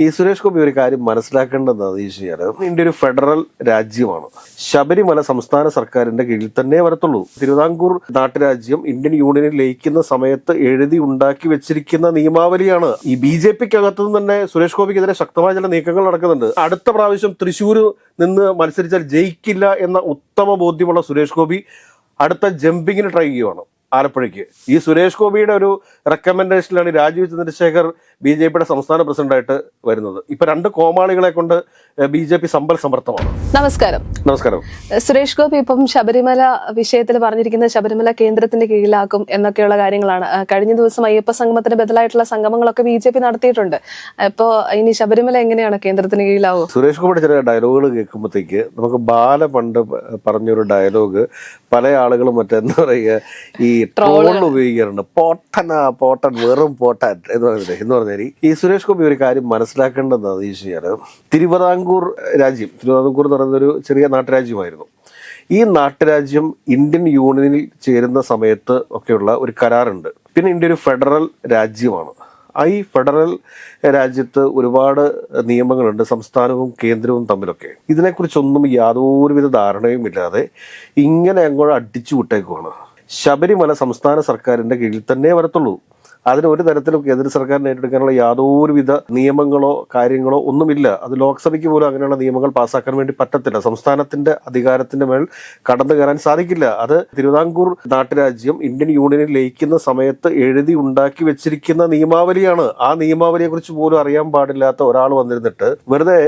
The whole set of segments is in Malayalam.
ഈ സുരേഷ് ഗോപി ഒരു കാര്യം മനസ്സിലാക്കേണ്ടത് ഈശ്വര ഇന്ത്യ ഒരു ഫെഡറൽ രാജ്യമാണ്. ശബരിമല സംസ്ഥാന സർക്കാരിന്റെ കീഴിൽ തന്നെ വരത്തുള്ളൂ. തിരുവിതാംകൂർ നാട്ടുരാജ്യം ഇന്ത്യൻ യൂണിയനിൽ ലയിക്കുന്ന സമയത്ത് എഴുതി ഉണ്ടാക്കി വെച്ചിരിക്കുന്ന നിയമാവലിയാണ്. ഈ ബി ജെ പിക്ക് അകത്തു നിന്ന് തന്നെ സുരേഷ് ഗോപിക്കെതിരെ ശക്തമായ ചില നീക്കങ്ങൾ നടക്കുന്നുണ്ട്. അടുത്ത പ്രാവശ്യം തൃശ്ശൂർ നിന്ന് മത്സരിച്ചാൽ ജയിക്കില്ല എന്ന ഉത്തമ ബോധ്യമുള്ള സുരേഷ് ഗോപി അടുത്ത ജമ്പിങ്ങിന് ട്രൈ ചെയ്യുവാണ്. ആലപ്പുഴയ്ക്ക്. ഈ സുരേഷ് ഗോപിയുടെ ഒരു റെക്കമെൻഡേഷനിലാണ് രാജീവ് ചന്ദ്രശേഖർ ബി ജെ പിയുടെ സംസ്ഥാന പ്രസിഡന്റായിട്ട് വരുന്നത്. ഇപ്പൊ രണ്ട് കോമാളികളെ കൊണ്ട് ബി ജെ പി സമ്പൽ സമർത്ഥമാണ്. നമസ്കാരം. നമസ്കാരം. സുരേഷ് ഗോപി ഇപ്പം ശബരിമല വിഷയത്തിൽ പറഞ്ഞിരിക്കുന്ന ശബരിമല കേന്ദ്രത്തിന്റെ കീഴിലാക്കും എന്നൊക്കെയുള്ള കാര്യങ്ങളാണ്. കഴിഞ്ഞ ദിവസം അയ്യപ്പ സംഗമത്തിന് ബദലായിട്ടുള്ള സംഗമങ്ങളൊക്കെ ബി ജെ പി നടത്തിയിട്ടുണ്ട്. അപ്പോ ഇനി ശബരിമല എങ്ങനെയാണ് കേന്ദ്രത്തിന് കീഴിലാവും സുരേഷ് ഗോപിയുടെ ചില ഡയലോഗുകൾ കേൾക്കുമ്പോഴത്തേക്ക് നമുക്ക് ബാല പണ്ട് പറഞ്ഞൊരു ഡയലോഗ് പല ആളുകളും മറ്റെന്താ പറയുക ഈ ട്രോളിൽ ഉപയോഗിക്കാറുണ്ട്. പോട്ടനാ പോട്ടൻ വെറും പോട്ടൻ എന്ന് പറഞ്ഞിട്ട് എന്ന് പറഞ്ഞാൽ ഈ സുരേഷ് ഗോപി ഒരു കാര്യം മനസ്സിലാക്കേണ്ടതെന്ന് ഈശ്വര തിരുവിതാംകൂർ രാജ്യം തിരുവിതാംകൂർ എന്ന് പറയുന്ന ഒരു ചെറിയ നാട്ടുരാജ്യമായിരുന്നു. ഈ നാട്ടുരാജ്യം ഇന്ത്യൻ യൂണിയനിൽ ചേരുന്ന സമയത്ത് ഒക്കെയുള്ള ഒരു കരാറുണ്ട്. പിന്നെ ഇന്ത്യ ഒരു ഫെഡറൽ രാജ്യമാണ്. ഈ ഫെഡറൽ രാജ്യത്ത് ഒരുപാട് നിയമങ്ങളുണ്ട് സംസ്ഥാനവും കേന്ദ്രവും തമ്മിലൊക്കെ. ഇതിനെക്കുറിച്ചൊന്നും യാതൊരുവിധ ധാരണയും ഇല്ലാതെ ഇങ്ങനെ അങ്ങോട്ട് അടിച്ചു വിട്ടേക്കുവാണ് ശബരിമല സംസ്ഥാന സർക്കാരിന്റെ കീഴിൽ തന്നെ വരത്തുള്ളൂ. അതിന് ഒരു തരത്തിലും കേന്ദ്ര സർക്കാരിനെ ഏറ്റെടുക്കാനുള്ള യാതൊരുവിധ നിയമങ്ങളോ കാര്യങ്ങളോ ഒന്നുമില്ല. അത് ലോക്സഭയ്ക്ക് പോലും അങ്ങനെയുള്ള നിയമങ്ങൾ പാസ്സാക്കാൻ വേണ്ടി പറ്റത്തില്ല. സംസ്ഥാനത്തിന്റെ അധികാരത്തിന്റെ മേൽ കടന്നു കയറാൻ സാധിക്കില്ല. അത് തിരുവിതാംകൂർ നാട്ടുരാജ്യം ഇന്ത്യൻ യൂണിയനിൽ ലയിക്കുന്ന സമയത്ത് എഴുതി ഉണ്ടാക്കി വെച്ചിരിക്കുന്ന നിയമാവലിയാണ്. ആ നിയമാവലിയെ കുറിച്ച് പോലും അറിയാൻ പാടില്ലാത്ത ഒരാൾ വന്നിരുന്നിട്ട് വെറുതെ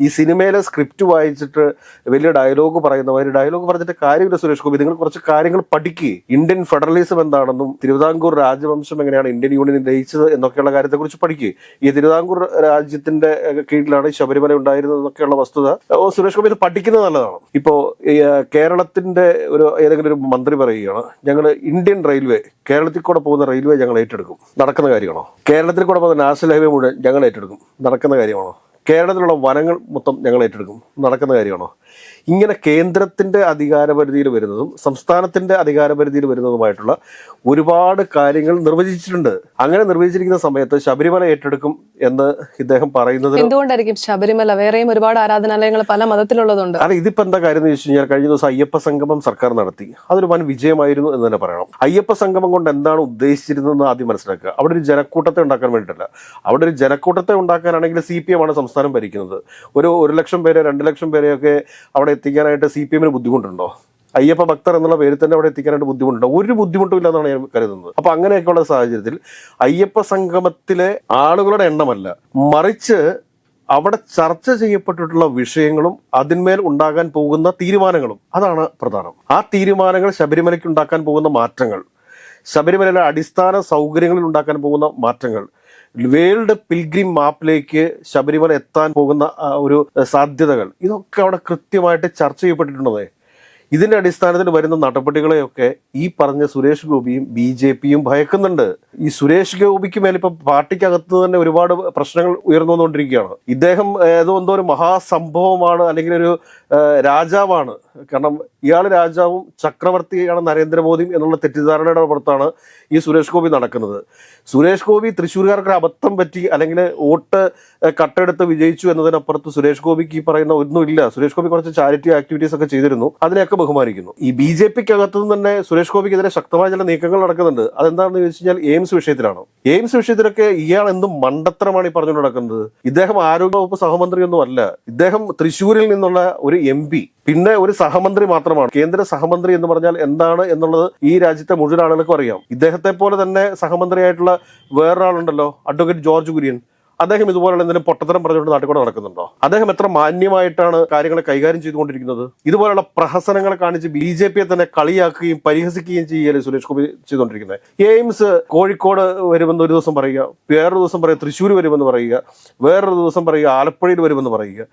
ഈ സിനിമയിലെ സ്ക്രിപ്റ്റ് വായിച്ചിട്ട് വലിയ ഡയലോഗ് പറയുന്നവർ ഡയലോഗ് പറഞ്ഞിട്ട് കാര്യമില്ല സുരേഷ് ഗോപി. നിങ്ങൾ കുറച്ച് കാര്യങ്ങൾ പഠിക്കുക ഇന്ത്യൻ ഫെഡറലിസം എന്താണെന്നും തിരുവിതാംകൂർ രാജവംശം എങ്ങനെയാണ് ഇന്ത്യൻ യൂണിയൻ ലയിച്ചത് എന്നൊക്കെയുള്ള കാര്യത്തെക്കുറിച്ച് പഠിക്കുക ഈ തിരുവിതാംകൂർ രാജ്യത്തിന്റെ കീഴിലാണ് ശബരിമല ഉണ്ടായിരുന്നത് എന്നൊക്കെയുള്ള വസ്തുത. സുരേഷ് ഗോപി ഇത് പഠിക്കുന്നത് നല്ലതാണ്. ഇപ്പോ കേരളത്തിന്റെ ഒരു ഏതെങ്കിലും ഒരു മന്ത്രി പറയുകയാണ് ഞങ്ങൾ ഇന്ത്യൻ റെയിൽവേ കേരളത്തിൽ കൂടെ പോകുന്ന റെയിൽവേ ഞങ്ങൾ ഏറ്റെടുക്കും. നടക്കുന്ന കാര്യമാണോ? കേരളത്തിൽ കൂടെ പോകുന്ന നാഷണൽ ഹൈവേ മുഴുവൻ ഞങ്ങൾ ഏറ്റെടുക്കും. നടക്കുന്ന കാര്യമാണോ? കേരളത്തിലുള്ള വനങ്ങൾ മൊത്തം ഞങ്ങൾ ഏറ്റെടുക്കും. നടക്കുന്ന കാര്യമാണോ? ഇങ്ങനെ കേന്ദ്രത്തിന്റെ അധികാരപരിധിയിൽ വരുന്നതും സംസ്ഥാനത്തിന്റെ അധികാരപരിധിയിൽ വരുന്നതുമായിട്ടുള്ള ഒരുപാട് കാര്യങ്ങൾ നിർവചിച്ചിട്ടുണ്ട്. അങ്ങനെ നിർവചിച്ചിരിക്കുന്ന സമയത്ത് ശബരിമല ഏറ്റെടുക്കും എന്ന് ഇദ്ദേഹം പറയുന്നത് എന്തുകൊണ്ടായിരിക്കും ശബരിമല? വേറെയും ഒരുപാട് ആരാധനാലയങ്ങൾ പല മതത്തിലുള്ളതുണ്ട്. അല്ല ഇതിപ്പോ എന്താ കാര്യം എന്ന് വെച്ച് കഴിഞ്ഞാൽ കഴിഞ്ഞ ദിവസം അയ്യപ്പ സംഗമം സർക്കാർ നടത്തി. അതൊരു വൻ വിജയമായിരുന്നു എന്ന് തന്നെ പറയണം. അയ്യപ്പ സംഗമം കൊണ്ട് എന്താണ് ഉദ്ദേശിച്ചിരുന്നതെന്ന് ആദ്യം മനസ്സിലാക്കുക. അവിടെ ഒരു ജനക്കൂട്ടത്തെ ഉണ്ടാക്കാൻ വേണ്ടിയിട്ടല്ല. അവിടെ ഒരു ജനക്കൂട്ടത്തെ ഉണ്ടാക്കാനാണെങ്കിൽ സി പി എം ആണ് സംസ്ഥാനം ഭരിക്കുന്നത്. ഒരു ഒരു ലക്ഷം പേരെ രണ്ട് ലക്ഷം പേരെയൊക്കെ അവിടെ എത്തിക്കാനായിട്ട് സി പി എമ്മിന് ബുദ്ധിമുട്ടുണ്ടോ? അയ്യപ്പ ഭക്തർ എന്നുള്ള പേരിൽ തന്നെ അവിടെ എത്തിക്കാനായിട്ട് ബുദ്ധിമുട്ടുണ്ടോ? ഒരു ബുദ്ധിമുട്ടും ഇല്ലെന്നാണ് ഞാൻ കരുതുന്നത്. അപ്പൊ അങ്ങനെയൊക്കെയുള്ള സാഹചര്യത്തിൽ അയ്യപ്പ സംഗമത്തിലെ ആളുകളുടെ എണ്ണമല്ല മറിച്ച് അവിടെ ചർച്ച ചെയ്യപ്പെട്ടിട്ടുള്ള വിഷയങ്ങളും അതിന്മേൽ ഉണ്ടാകാൻ പോകുന്ന തീരുമാനങ്ങളും. അതാണ് പ്രധാനം. ആ തീരുമാനങ്ങൾ ശബരിമലയ്ക്ക് ഉണ്ടാക്കാൻ പോകുന്ന മാറ്റങ്ങൾ ശബരിമലയിലെ അടിസ്ഥാന സൗകര്യങ്ങളിൽ ഉണ്ടാക്കാൻ പോകുന്ന മാറ്റങ്ങൾ വേൾഡ് പിൽഗ്രിം മാപ്പിലേക്ക് ശബരിമല എത്താൻ പോകുന്ന ഒരു സാധ്യതകൾ. ഇതൊക്കെ അവിടെ കൃത്യമായിട്ട് ചർച്ച ചെയ്യപ്പെട്ടിട്ടുണ്ടതേ ഇതിന്റെ അടിസ്ഥാനത്തിൽ വരുന്ന നടപടികളെയൊക്കെ ഈ പറഞ്ഞ സുരേഷ് ഗോപിയും ബി ജെ പിയും ഭയക്കുന്നുണ്ട്. ഈ സുരേഷ് ഗോപിക്ക് മേലെ ഇപ്പൊ പാർട്ടിക്കകത്ത് തന്നെ ഒരുപാട് പ്രശ്നങ്ങൾ ഉയർന്നു വന്നുകൊണ്ടിരിക്കുകയാണ് ഇദ്ദേഹം ഏതോ എന്തോ ഒരു മഹാസംഭവമാണ് അല്ലെങ്കിൽ ഒരു രാജാവാണ്. കാരണം ഇയാൾ രാജാവും ചക്രവർത്തിയാണ് നരേന്ദ്രമോദിയും എന്നുള്ള തെറ്റിദ്ധാരണയുടെ പുറത്താണ് ഈ സുരേഷ് ഗോപി നടക്കുന്നത്. സുരേഷ് ഗോപി തൃശ്ശൂർകാർക്ക് അബദ്ധം പറ്റി അല്ലെങ്കിൽ വോട്ട് കട്ടെടുത്ത് വിജയിച്ചു എന്നതിനപ്പുറത്ത് സുരേഷ് ഗോപിക്ക് ഈ പറയുന്ന ഒന്നുമില്ല സുരേഷ് ഗോപി കുറച്ച് ചാരിറ്റി ആക്ടിവിറ്റീസ് ഒക്കെ ചെയ്തിരുന്നു. അതിനെയൊക്കെ ബഹുമാനിക്കുന്നു. ഈ ബി ജെ പിക്ക് അകത്തു തന്നെ സുരേഷ് ഗോപിക്ക് ഗോപിക്കെതിരെ ശക്തമായ ചില നീക്കങ്ങൾ നടക്കുന്നുണ്ട്. അതെന്താണെന്ന് ചോദിച്ചു കഴിഞ്ഞാൽ എയിംസ് വിഷയത്തിലാണ്? എയിംസ് വിഷയത്തിലൊക്കെ ഇയാൾ എന്തും മണ്ടത്തരമാണ് ഈ പറഞ്ഞു നടക്കുന്നത്. ഇദ്ദേഹം ആരോഗ്യവകുപ്പ് സഹമന്ത്രിയൊന്നും അല്ല. ഇദ്ദേഹം തൃശ്ശൂരിൽ നിന്നുള്ള ഒരു എം പിന്നെ ഒരു സഹമന്ത്രി മാത്രമാണ്. കേന്ദ്ര സഹമന്ത്രി എന്ന് പറഞ്ഞാൽ എന്താണ് എന്നുള്ളത് ഈ രാജ്യത്തെ മുഴുവൻ ആളുകൾക്കും അറിയാം. ഇദ്ദേഹത്തെ പോലെ തന്നെ സഹമന്ത്രിയായിട്ടുള്ള വേറൊരാളുണ്ടല്ലോ അഡ്വക്കേറ്റ് ജോർജ് കുര്യൻ. അദ്ദേഹം ഇതുപോലുള്ള എന്തെങ്കിലും പൊട്ടത്തരം പറഞ്ഞുകൊണ്ട് നാട്ടിൽ കൂടെ നടക്കുന്നുണ്ടോ? അദ്ദേഹം എത്ര മാന്യമായിട്ടാണ് കാര്യങ്ങൾ കൈകാര്യം ചെയ്തുകൊണ്ടിരിക്കുന്നത്? ഇതുപോലുള്ള പ്രഹസനങ്ങൾ കാണിച്ച് ബി ജെ പിയെ തന്നെ കളിയാക്കുകയും പരിഹസിക്കുകയും ചെയ്യല്ലേ സുരേഷ് ഗോപി ചെയ്തുകൊണ്ടിരിക്കുന്നത്? എയിംസ് കോഴിക്കോട് വരുമെന്ന് ഒരു ദിവസം പറയുക വേറൊരു ദിവസം പറയുക തൃശ്ശൂർ വരുമെന്ന് പറയുക വേറൊരു ദിവസം പറയുക ആലപ്പുഴയിൽ വരുമെന്ന് പറയുക.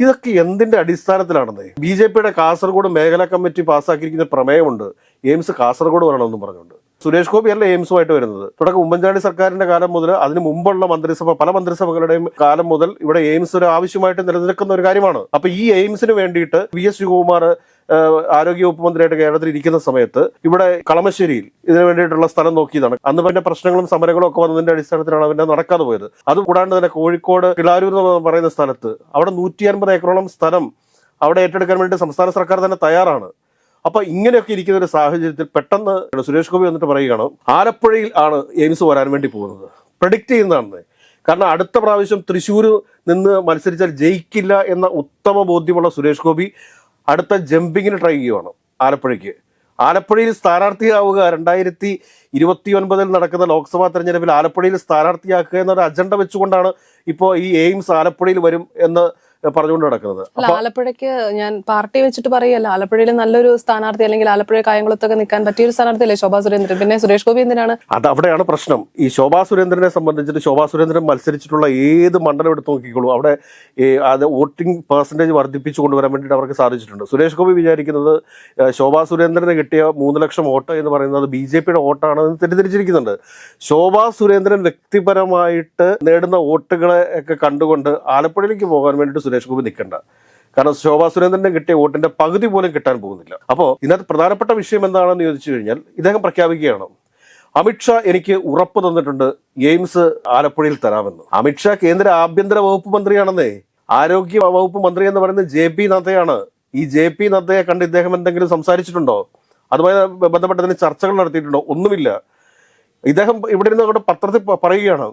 ഇതൊക്കെ എന്തിന്റെ അടിസ്ഥാനത്തിലാണെന്ന്? ബി ജെ പിയുടെ കാസർഗോഡ് മേഖലാ കമ്മിറ്റി പാസ്സാക്കിയിരിക്കുന്ന പ്രമേയമുണ്ട്. എയിംസ് കാസർഗോഡ് വരണമെന്നും പറഞ്ഞുകൊണ്ട്. സുരേഷ് ഗോപിയല്ല എയിംസുമായിട്ട് വരുന്നത്. തുടക്കം ഉമ്മൻചാണ്ടി സർക്കാരിന്റെ കാലം മുതൽ അതിന് മുമ്പുള്ള മന്ത്രിസഭ പല മന്ത്രിസഭകളുടെയും കാലം മുതൽ ഇവിടെ എയിംസ് ഒരു ആവശ്യമായിട്ട് നിലനിൽക്കുന്ന ഒരു കാര്യമാണ്. അപ്പൊ ഈ എയിംസിന് വേണ്ടിയിട്ട് വി എസ് ശിവകുമാർ ആരോഗ്യവകുപ്പ് മന്ത്രിയായിട്ട് കേരളത്തിൽ ഇരിക്കുന്ന സമയത്ത് ഇവിടെ കളമശ്ശേരിയിൽ ഇതിനു വേണ്ടിയിട്ടുള്ള സ്ഥലം നോക്കിയതാണ്. അന്ന് പിന്നെ പ്രശ്നങ്ങളും സമരങ്ങളും ഒക്കെ വന്നതിന്റെ അടിസ്ഥാനത്തിലാണ് അവന്റെ നടക്കാതെ പോയത്. അത് കൂടാണ്ട് തന്നെ കോഴിക്കോട് കിളാരൂർ എന്ന് പറയുന്ന സ്ഥലത്ത് അവിടെ നൂറ്റി അൻപത് ഏക്കറോളം സ്ഥലം അവിടെ ഏറ്റെടുക്കാൻ വേണ്ടി സംസ്ഥാന സർക്കാർ തന്നെ തയ്യാറാണ്. അപ്പൊ ഇങ്ങനെയൊക്കെ ഇരിക്കുന്ന ഒരു സാഹചര്യത്തിൽ പെട്ടെന്ന് സുരേഷ് ഗോപി വന്നിട്ട് പറയുകയാണ് ആലപ്പുഴയിൽ ആണ് എയിംസ് വരാൻ വേണ്ടി പോകുന്നത്. പ്രഡിക്റ്റ് ചെയ്യുന്നതാണ് കാരണം അടുത്ത പ്രാവശ്യം തൃശ്ശൂർ നിന്ന് മത്സരിച്ചാൽ ജയിക്കില്ല എന്ന ഉത്തമ ബോധ്യമുള്ള സുരേഷ് ഗോപി അടുത്ത ജമ്പിങ്ങിന് ട്രൈ ചെയ്യുവാണ് ആലപ്പുഴയ്ക്ക്. ആലപ്പുഴയിൽ സ്ഥാനാർത്ഥിയാവുക രണ്ടായിരത്തി ഇരുപത്തി ഒൻപതിൽ നടക്കുന്ന ലോക്സഭാ തെരഞ്ഞെടുപ്പിൽ ആലപ്പുഴയിൽ സ്ഥാനാർത്ഥിയാക്കുക എന്നൊരു അജണ്ട വെച്ചുകൊണ്ടാണ് ഇപ്പോൾ ഈ എയിംസ് ആലപ്പുഴയിൽ വരും എന്ന് പറഞ്ഞുകൊണ്ട് നടക്കുന്നത്. ആലപ്പുഴയ്ക്ക് ഞാൻ പാർട്ടി വെച്ചിട്ട് പറയല്ല. ആലപ്പുഴയിൽ നല്ലൊരു സ്ഥാനാർത്ഥി അല്ലെങ്കിൽ ആലപ്പുഴ കായംകുളത്തൊക്കെ നിൽക്കാൻ പറ്റിയ ഒരു സ്ഥാനാർത്ഥി അല്ലേ ശോഭാ സുരേന്ദ്രൻ? പിന്നെ സുരേഷ് ഗോപി എന്തിനാണ്? അത് അവിടെയാണ് പ്രശ്നം. ഈ ശോഭാ സുരേന്ദ്രനെ സംബന്ധിച്ചിട്ട് ശോഭാ സുരേന്ദ്രൻ മത്സരിച്ചിട്ടുള്ള ഏത് മണ്ഡലം എടുത്ത് നോക്കിക്കോളൂ. അവിടെ ഈ അത് വോട്ടിംഗ് പെർസെന്റേജ് വർദ്ധിപ്പിച്ചു കൊണ്ടുവരാൻ വേണ്ടിയിട്ട് അവർക്ക് സാധിച്ചിട്ടുണ്ട്. സുരേഷ് ഗോപി വിചാരിക്കുന്നത് ശോഭാ സുരേന്ദ്രന് കിട്ടിയ മൂന്ന് ലക്ഷം വോട്ട് എന്ന് പറയുന്നത് ബി ജെ പിയുടെ വോട്ടാണെന്ന് തെറ്റിദ്ധരിച്ചിരിക്കുന്നുണ്ട്. ശോഭാ സുരേന്ദ്രൻ വ്യക്തിപരമായിട്ട് നേടുന്ന വോട്ടുകളെ ഒക്കെ കണ്ടുകൊണ്ട് ആലപ്പുഴയിലേക്ക് പോകാൻ വേണ്ടിയിട്ട് സുരേഷ് ഗോപി നിൽക്കേണ്ട കാരണം ശോഭാ സുരേന്ദ്രന് കിട്ടിയ വോട്ടിന്റെ പകുതി പോലും കിട്ടാൻ പോകുന്നില്ല. അപ്പോൾ ഇതിനകത്ത് പ്രധാനപ്പെട്ട വിഷയം എന്താണെന്ന് ചോദിച്ചു കഴിഞ്ഞാൽ ഇദ്ദേഹം പ്രഖ്യാപിക്കുകയാണ്. അമിത്ഷാ എനിക്ക് ഉറപ്പ് തന്നിട്ടുണ്ട് എയിംസ് ആലപ്പുഴയിൽ തരാമെന്ന്. അമിത്ഷാ കേന്ദ്ര ആഭ്യന്തര വകുപ്പ് മന്ത്രിയാണെന്നേ. ആരോഗ്യ വകുപ്പ് മന്ത്രി എന്ന് പറയുന്നത് ജെ പി നദ്ദയാണ്. ഈ ജെ പി നദ്ദയെ കണ്ട് ഇദ്ദേഹം എന്തെങ്കിലും സംസാരിച്ചിട്ടുണ്ടോ? അതുമായി ബന്ധപ്പെട്ട് തന്നെ ചർച്ചകൾ നടത്തിയിട്ടുണ്ടോ? ഒന്നുമില്ല. ഇദ്ദേഹം ഇവിടെ ഇരുന്ന് അവിടെ പത്രത്തിൽ പറയുകയാണ്.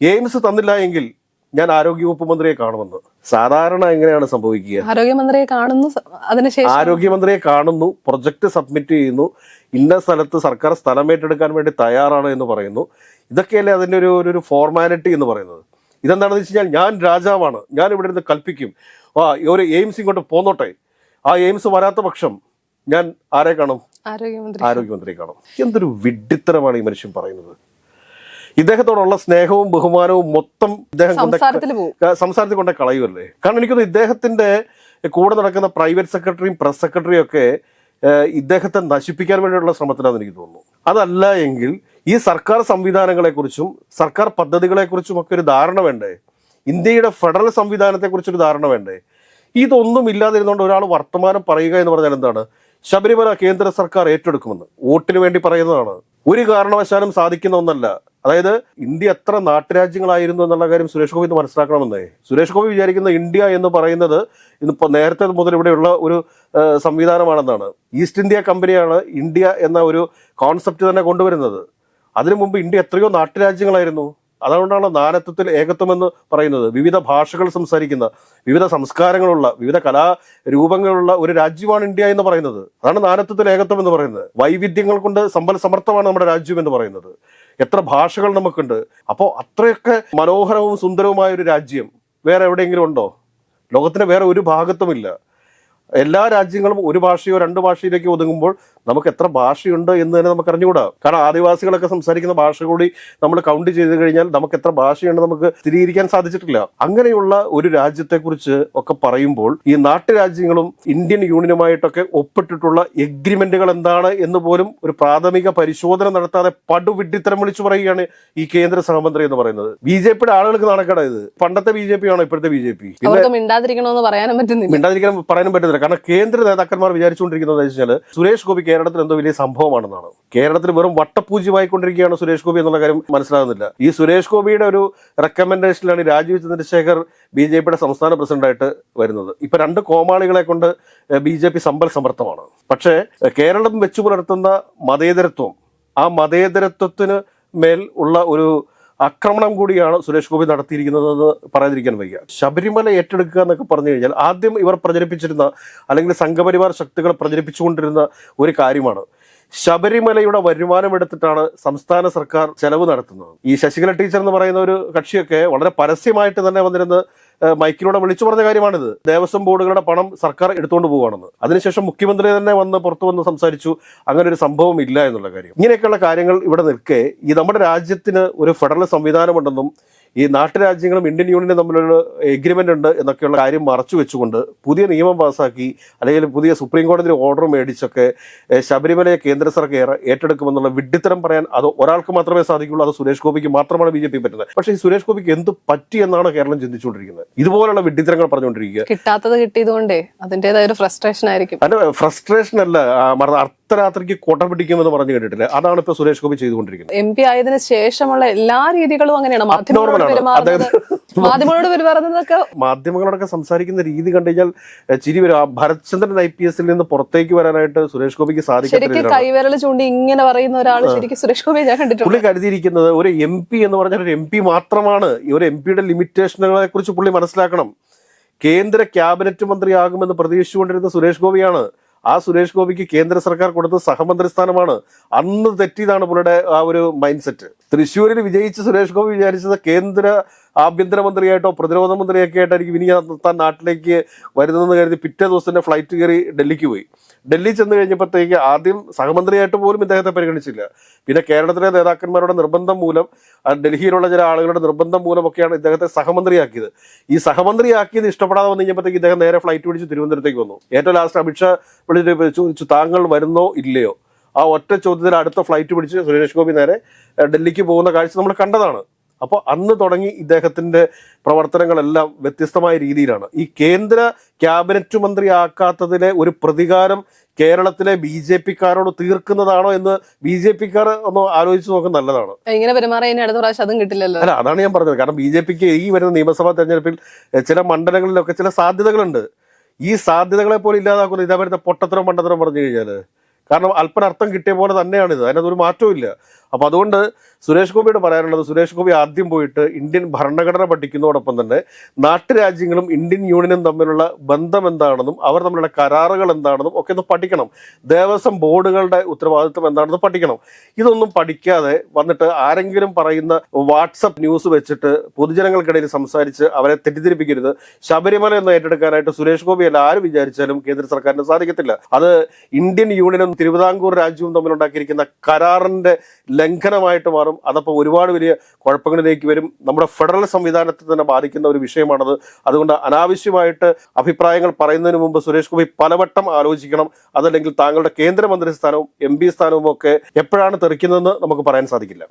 എയിംസ് തന്നില്ല എങ്കിൽ ഞാൻ ആരോഗ്യവകുപ്പ് മന്ത്രിയെ കാണുമെന്ന് സാധാരണ എങ്ങനെയാണ് സംഭവിക്കുക? ആരോഗ്യമന്ത്രിയെ കാണുന്നു അതിനുശേഷം ആരോഗ്യമന്ത്രിയെ കാണുന്നു പ്രൊജക്ട് സബ്മിറ്റ് ചെയ്യുന്നു ഇന്ന സ്ഥലത്ത് സർക്കാർ സ്ഥലം ഏറ്റെടുക്കാൻ വേണ്ടി തയ്യാറാണ് എന്ന് പറയുന്നു. ഇതൊക്കെയല്ലേ അതിന്റെ ഒരു ഒരു- ഒരു ഫോർമാലിറ്റി എന്ന് പറയുന്നത്. ഇതെന്താണെന്ന് വെച്ച് കഴിഞ്ഞാൽ ഞാൻ രാജാവാണ്. ഞാൻ ഇവിടെ നിന്ന് കൽപ്പിക്കും. ആ ഒരു എയിംസ് ഇങ്ങോട്ട് പോന്നോട്ടെ. ആ എയിംസ് വരാത്ത പക്ഷം ഞാൻ ആരെ കാണും? ആരോഗ്യമന്ത്രി. ആരോഗ്യമന്ത്രിയെ കാണും. എന്തൊരു വിഡ്ഢിത്തരമാണ് ഈ മനുഷ്യൻ പറയുന്നത്. ഇദ്ദേഹത്തോടുള്ള സ്നേഹവും ബഹുമാനവും മൊത്തം ഇദ്ദേഹം കൊണ്ട് സംസാരത്തിൽ കൊണ്ടേ കളയുമല്ലേ കാരണം എനിക്കൊന്ന് ഇദ്ദേഹത്തിന്റെ കൂടെ നടക്കുന്ന പ്രൈവറ്റ് സെക്രട്ടറിയും പ്രസ് സെക്രട്ടറിയും ഒക്കെ ഇദ്ദേഹത്തെ നശിപ്പിക്കാൻ വേണ്ടിയുള്ള ശ്രമത്തിലാണെന്ന് എനിക്ക് തോന്നുന്നു. അതല്ല എങ്കിൽ ഈ സർക്കാർ സംവിധാനങ്ങളെക്കുറിച്ചും സർക്കാർ പദ്ധതികളെക്കുറിച്ചും ഒക്കെ ഒരു ധാരണ വേണ്ടേ? ഇന്ത്യയുടെ ഫെഡറൽ സംവിധാനത്തെക്കുറിച്ചൊരു ധാരണ വേണ്ടേ? ഇതൊന്നും ഇല്ലാതിരുന്നുകൊണ്ട് ഒരാൾ വർത്തമാനം പറയുക എന്ന് പറഞ്ഞാൽ എന്താണ്? ശബരിമല കേന്ദ്ര സർക്കാർ ഏറ്റെടുക്കുമെന്ന് വോട്ടിന് വേണ്ടി പറയുന്നതാണ്. ഒരു കാരണവശാലും സാധിക്കുന്ന ഒന്നല്ല. അതായത് ഇന്ത്യ എത്ര നാട്ടുരാജ്യങ്ങളായിരുന്നു എന്നുള്ള കാര്യം സുരേഷ് ഗോപി ഇത് മനസ്സിലാക്കണമെന്നേ. സുരേഷ് ഗോപി വിചാരിക്കുന്ന ഇന്ത്യ എന്ന് പറയുന്നത് ഇന്നിപ്പോൾ നേരത്തെ മുതൽ ഇവിടെയുള്ള ഒരു സംവിധാനമാണെന്നാണ്. ഈസ്റ്റ് ഇന്ത്യ കമ്പനിയാണ് ഇന്ത്യ എന്ന ഒരു കോൺസെപ്റ്റ് തന്നെ കൊണ്ടുവരുന്നത്. അതിനു മുമ്പ് ഇന്ത്യ എത്രയോ നാട്ടുരാജ്യങ്ങളായിരുന്നു. അതുകൊണ്ടാണ് നാനത്വത്തിൽ ഏകത്വം എന്ന് പറയുന്നത്. വിവിധ ഭാഷകൾ സംസാരിക്കുന്ന വിവിധ സംസ്കാരങ്ങളുള്ള വിവിധ കലാരൂപങ്ങളുള്ള ഒരു രാജ്യമാണ് ഇന്ത്യ എന്ന് പറയുന്നത്. അതാണ് നാനത്വത്തിൽ ഏകത്വം എന്ന് പറയുന്നത്. വൈവിധ്യങ്ങൾ കൊണ്ട് സമ്പൽ സമർത്ഥമാണ് നമ്മുടെ രാജ്യം എന്ന് പറയുന്നത്. എത്ര ഭാഷകൾ നമുക്കുണ്ട്. അപ്പോൾ അത്രയൊക്കെ മനോഹരവും സുന്ദരവുമായ ഒരു രാജ്യം വേറെ എവിടെയെങ്കിലും ഉണ്ടോ? ലോകത്തിന്റെ വേറെ ഒരു ഭാഗത്തുമില്ല. എല്ലാ രാജ്യങ്ങളും ഒരു ഭാഷയോ രണ്ട് ഭാഷയിലേക്ക് ഒതുങ്ങുമ്പോൾ നമുക്ക് എത്ര ഭാഷയുണ്ട് എന്ന് തന്നെ നമുക്ക് അറിഞ്ഞുകൂടാ. കാരണം ആദിവാസികളൊക്കെ സംസാരിക്കുന്ന ഭാഷ കൂടി നമ്മൾ കൗണ്ട് ചെയ്ത് കഴിഞ്ഞാൽ നമുക്ക് എത്ര ഭാഷയുണ്ട് നമുക്ക് സ്ഥിരീകരിക്കാൻ സാധിച്ചിട്ടില്ല. അങ്ങനെയുള്ള ഒരു രാജ്യത്തെക്കുറിച്ച് ഒക്കെ പറയുമ്പോൾ ഈ നാട്ടുരാജ്യങ്ങളും ഇന്ത്യൻ യൂണിയനുമായിട്ടൊക്കെ ഒപ്പിട്ടിട്ടുള്ള എഗ്രിമെന്റുകൾ എന്താണ് എന്ന് പോലും ഒരു പ്രാഥമിക പരിശോധന നടത്താതെ പടുവിഡ്ഢിത്തരം വിളിച്ചു പറയുകയാണ് ഈ കേന്ദ്ര സഹമന്ത്രി എന്ന് പറയുന്നത്. ബി ജെ പിയുടെ ആളുകൾക്ക് നടക്കട ഇത്. പണ്ടത്തെ ബി ജെ പി ആണോ ഇപ്പോഴത്തെ ബി ജെ പി? മിണ്ടാതിരിക്കണമെന്ന് പറയാനും പറ്റുന്നില്ല. മിണ്ടാതിരിക്കാൻ പറയാനും പറ്റുന്നില്ല കാരണം കേന്ദ്ര നേതാക്കന്മാർ വിചാരിച്ചുകൊണ്ടിരിക്കുന്നത് വെച്ചാൽ സുരേഷ് ഗോപി കേരളത്തിൽ എന്തോ വലിയ സംഭവമാണെന്നാണ്. കേരളത്തിൽ വെറും വട്ടപൂജ്യമായിക്കൊണ്ടിരിക്കുകയാണ് സുരേഷ് ഗോപി എന്നുള്ള കാര്യം മനസ്സിലാകുന്നില്ല. ഈ സുരേഷ് ഗോപിയുടെ ഒരു റെക്കമെൻഡേഷനിലാണ് രാജീവ് ചന്ദ്രശേഖർ ബി ജെ പിയുടെ സംസ്ഥാന പ്രസിഡന്റായിട്ട് വരുന്നത്. ഇപ്പൊ രണ്ട് കോമാളികളെ കൊണ്ട് ബി ജെ പി സമ്പൽ സമർത്ഥമാണ്. പക്ഷേ കേരളം വെച്ചു പുലർത്തുന്ന മതേതരത്വം ആ മതേതരത്വത്തിന് മേൽ ഉള്ള ഒരു ആക്രമണം കൂടിയാണ് സുരേഷ് ഗോപി നടത്തിയിരിക്കുന്നതെന്ന് പറയാതിരിക്കാൻ വയ്യ. ശബരിമല ഏറ്റെടുക്കുക എന്നൊക്കെ പറഞ്ഞു കഴിഞ്ഞാൽ ആദ്യം ഇവർ പ്രചരിപ്പിച്ചിരുന്ന അല്ലെങ്കിൽ സംഘപരിവാർ ശക്തികൾ പ്രചരിപ്പിച്ചുകൊണ്ടിരുന്ന ഒരു കാര്യമാണ്. ശബരിമലയുടെ വരുമാനം എടുത്തിട്ടാണ് സംസ്ഥാന സർക്കാർ ചെലവ് നടത്തുന്നത്. ഈ ശശികല ടീച്ചർ എന്ന് പറയുന്ന ഒരു കക്ഷിയൊക്കെ വളരെ പരസ്യമായിട്ട് തന്നെ വന്നിരുന്ന് മൈക്കിലൂടെ വിളിച്ചു പറഞ്ഞ കാര്യമാണിത്. ദേവസ്വം ബോർഡുകളുടെ പണം സർക്കാർ എടുത്തുകൊണ്ട് പോവുകയാണെന്ന്. അതിനുശേഷം മുഖ്യമന്ത്രി തന്നെ വന്ന് പുറത്തു വന്ന് സംസാരിച്ചു. അങ്ങനെ ഒരു സംഭവം ഇല്ല എന്നുള്ള കാര്യം. ഇങ്ങനെയൊക്കെയുള്ള കാര്യങ്ങൾ ഇവിടെ നിൽക്കെ ഈ നമ്മുടെ രാജ്യത്തിന് ഒരു ഫെഡറൽ സംവിധാനമുണ്ടെന്നും ഈ നാട്ടുരാജ്യങ്ങളും ഇന്ത്യൻ യൂണിയനും തമ്മിലുള്ള എഗ്രിമെന്റ് ഉണ്ട് എന്നൊക്കെയുള്ള കാര്യം മറച്ചു വെച്ചുകൊണ്ട് പുതിയ നിയമം പാസാക്കി അല്ലെങ്കിൽ പുതിയ സുപ്രീം കോടതി ഓർഡർ മേടിച്ചൊക്കെ ശബരിമലയെ കേന്ദ്ര സർക്കാർ ഏറ്റെടുക്കുമെന്നുള്ള വിഡ്ഢിത്തരം പറയാൻ അത് ഒരാൾക്ക് മാത്രമേ സാധിക്കുള്ളൂ. അത് സുരേഷ് ഗോപിക്ക് മാത്രമാണ് ബി ജെ പി പറ്റുന്നത്. പക്ഷേ ഈ സുരേഷ് ഗോപിക്ക് എന്ത് പറ്റി എന്നാണ് കേരളം ചിന്തിച്ചുകൊണ്ടിരിക്കുന്നത്. ഇതുപോലുള്ള വിഡ്ഢിത്തരങ്ങൾ പറഞ്ഞുകൊണ്ടിരിക്കുക. കിട്ടാത്തത് കിട്ടിയതുകൊണ്ടേ അതിന്റെതായ ഒരു ഫ്രസ്ട്രേഷൻ ആയിരിക്കും. അല്ല ഫ്രസ്ട്രേഷൻ അല്ല അർദ്ധരാത്രിക്ക് കോട്ട പിടിക്കുമെന്ന് പറഞ്ഞു കേട്ടിട്ടില്ല. അതാണ് ഇപ്പൊ സുരേഷ് ഗോപി ചെയ്തുകൊണ്ടിരിക്കുന്നത്. എം പി ആയതിനു ശേഷമുള്ള എല്ലാ രീതികളും അങ്ങനെയാണ്. മാധ്യമങ്ങളോട് പെരുമാറുന്നതൊക്കെ മാധ്യമങ്ങളോടൊക്കെ സംസാരിക്കുന്ന രീതി കണ്ടു കഴിഞ്ഞാൽ ചിരി വരും. ഭരത്ചന്ദ്രൻ ഐ പി എസിൽ നിന്ന് പുറത്തേക്ക് വരാനായിട്ട് സുരേഷ് ഗോപിക്ക് സാധിക്കും കൈവിരൽ ചൂണ്ടി ഇങ്ങനെ പറയുന്ന ഒരാൾ ശരിക്കും സുരേഷ് ഗോപി ഞാൻ കണ്ടിട്ടുണ്ട്. പുള്ളി കരുതിയിരിക്കുന്നത് ഒരു എം പി എന്ന് പറഞ്ഞാൽ ഒരു എം പി മാത്രമാണ്. ഈ ഒരു എം പിയുടെ ലിമിറ്റേഷനുകളെ കുറിച്ച് പുള്ളി മനസ്സിലാക്കണം. കേന്ദ്ര ക്യാബിനറ്റ് മന്ത്രിയാകുമെന്ന് പ്രതീക്ഷിച്ചുകൊണ്ടിരുന്ന സുരേഷ് ഗോപിയാണ് ആ സുരേഷ് ഗോപിക്ക് കേന്ദ്ര സർക്കാർ കൊടുത്ത സഹമന്ത്രി സ്ഥാനമാണ് അന്ന് തെറ്റിയതാണ് പുള്ളിയുടെ ആ ഒരു മൈൻഡ് സെറ്റ് തൃശ്ശൂരിൽ വിജയിച്ച് സുരേഷ് ഗോപി വിചാരിച്ചത് കേന്ദ്ര ആഭ്യന്തരമന്ത്രിയായിട്ടോ പ്രതിരോധ മന്ത്രിയൊക്കെ ആയിട്ടായിരിക്കും ഇനി താൻ നാട്ടിലേക്ക് വരുന്നതെന്ന് കരുതി പിറ്റേ ദിവസം തന്നെ ഫ്ലൈറ്റ് കയറി ഡൽഹിക്ക് പോയി. ഡൽഹി ചെന്ന് കഴിഞ്ഞപ്പോഴത്തേക്ക് ആദ്യം സഹമന്ത്രിയായിട്ട് പോലും ഇദ്ദേഹത്തെ പരിഗണിച്ചില്ല. പിന്നെ കേരളത്തിലെ നേതാക്കന്മാരുടെ നിർബന്ധം മൂലം ഡൽഹിയിലുള്ള ചില ആളുകളുടെ നിർബന്ധം മൂലമൊക്കെയാണ് ഇദ്ദേഹത്തെ സഹമന്ത്രിയാക്കിയത്. ഈ സഹമന്ത്രിയാക്കിയത് ഇഷ്ടപ്പെടാതെ വന്നു കഴിഞ്ഞപ്പോഴത്തേക്ക് ഇദ്ദേഹം നേരെ ഫ്ലൈറ്റ് പിടിച്ച് തിരുവനന്തപുരത്തേക്ക് വന്നു. ഏറ്റവും ലാസ്റ്റ് അമിത്ഷാ വിളിച്ചിട്ട് ചോദിച്ചു താങ്കൾ വരുന്നോ ഇല്ലയോ? ആ ഒറ്റ ചോദ്യത്തിൽ അടുത്ത ഫ്ലൈറ്റ് പിടിച്ച് സുരേഷ് ഗോപി നേരെ ഡൽഹിക്ക് പോകുന്ന കാഴ്ച നമ്മൾ കണ്ടതാണ്. അപ്പോൾ അന്ന് തുടങ്ങി ഇദ്ദേഹത്തിന്റെ പ്രവർത്തനങ്ങളെല്ലാം വ്യത്യസ്തമായ രീതിയിലാണ്. ഈ കേന്ദ്ര ക്യാബിനറ്റ് മന്ത്രി ആക്കാത്തതിലെ ഒരു പ്രതികാരം കേരളത്തിലെ ബി ജെ പിക്കാരോട് തീർക്കുന്നതാണോ എന്ന് ബി ജെ പിക്കാർ ഒന്ന് ആലോചിച്ച് നോക്കുന്നത് നല്ലതാണ്. ഇങ്ങനെ പെരുമാറിയ ഇനി അടുത്ത പ്രാവശ്യം അതും കിട്ടില്ലല്ലോ. അല്ല അതാണ് ഞാൻ പറഞ്ഞത്. കാരണം ബി ജെ പിക്ക് ഈ വരുന്ന നിയമസഭാ തെരഞ്ഞെടുപ്പിൽ ചില മണ്ഡലങ്ങളിലൊക്കെ ചില സാധ്യതകളുണ്ട്. ഈ സാധ്യതകളെ പോലും ഇല്ലാതാക്കുന്നത് ഇതേ വരുന്ന പൊട്ടത്തരം മണ്ടത്തരം പറഞ്ഞു കഴിഞ്ഞാൽ കാരണം അല്പനർത്ഥം കിട്ടിയ പോലെ തന്നെയാണിത്. അതിനകത്തൊരു മാറ്റവും ഇല്ല. അപ്പൊ അതുകൊണ്ട് സുരേഷ് ഗോപിയോട് പറയാനുള്ളത് സുരേഷ് ഗോപി ആദ്യം പോയിട്ട് ഇന്ത്യൻ ഭരണഘടന പഠിക്കുന്നതോടൊപ്പം തന്നെ നാട്ടുരാജ്യങ്ങളും ഇന്ത്യൻ യൂണിയനും തമ്മിലുള്ള ബന്ധം എന്താണെന്നും അവർ തമ്മിലുള്ള കരാറുകൾ എന്താണെന്നും ഒക്കെ ഒന്ന് പഠിക്കണം. ദേവസ്വം ബോർഡുകളുടെ ഉത്തരവാദിത്വം എന്താണെന്ന് പഠിക്കണം. ഇതൊന്നും പഠിക്കാതെ വന്നിട്ട് ആരെങ്കിലും പറയുന്ന വാട്സപ്പ് ന്യൂസ് വെച്ചിട്ട് പൊതുജനങ്ങൾക്കിടയിൽ സംസാരിച്ച് അവരെ തെറ്റിദ്ധരിപ്പിക്കരുത്. ശബരിമല എന്ന് ഏറ്റെടുക്കാനായിട്ട് സുരേഷ് ഗോപി അല്ല ആര് വിചാരിച്ചാലും കേന്ദ്ര സർക്കാരിന് സാധിക്കത്തില്ല. അത് ഇന്ത്യൻ യൂണിയനും തിരുവിതാംകൂർ രാജ്യവും തമ്മിലുണ്ടാക്കിയിരിക്കുന്ന കരാറിന്റെ ലംഘനമായിട്ട് മാറും. അതപ്പോൾ ഒരുപാട് വലിയ കുഴപ്പങ്ങളിലേക്ക് വരും. നമ്മുടെ ഫെഡറൽ സംവിധാനത്തെ തന്നെ ബാധിക്കുന്ന ഒരു വിഷയമാണത്. അതുകൊണ്ട് അനാവശ്യമായിട്ട് അഭിപ്രായങ്ങൾ പറയുന്നതിന് മുമ്പ് സുരേഷ് ഗോപി പലവട്ടം ആലോചിക്കണം. അതല്ലെങ്കിൽ താങ്കളുടെ കേന്ദ്രമന്ത്രി സ്ഥാനവും എം പി സ്ഥാനവും ഒക്കെ എപ്പോഴാണ് തെറിക്കുന്നതെന്ന് നമുക്ക് പറയാൻ സാധിക്കില്ല.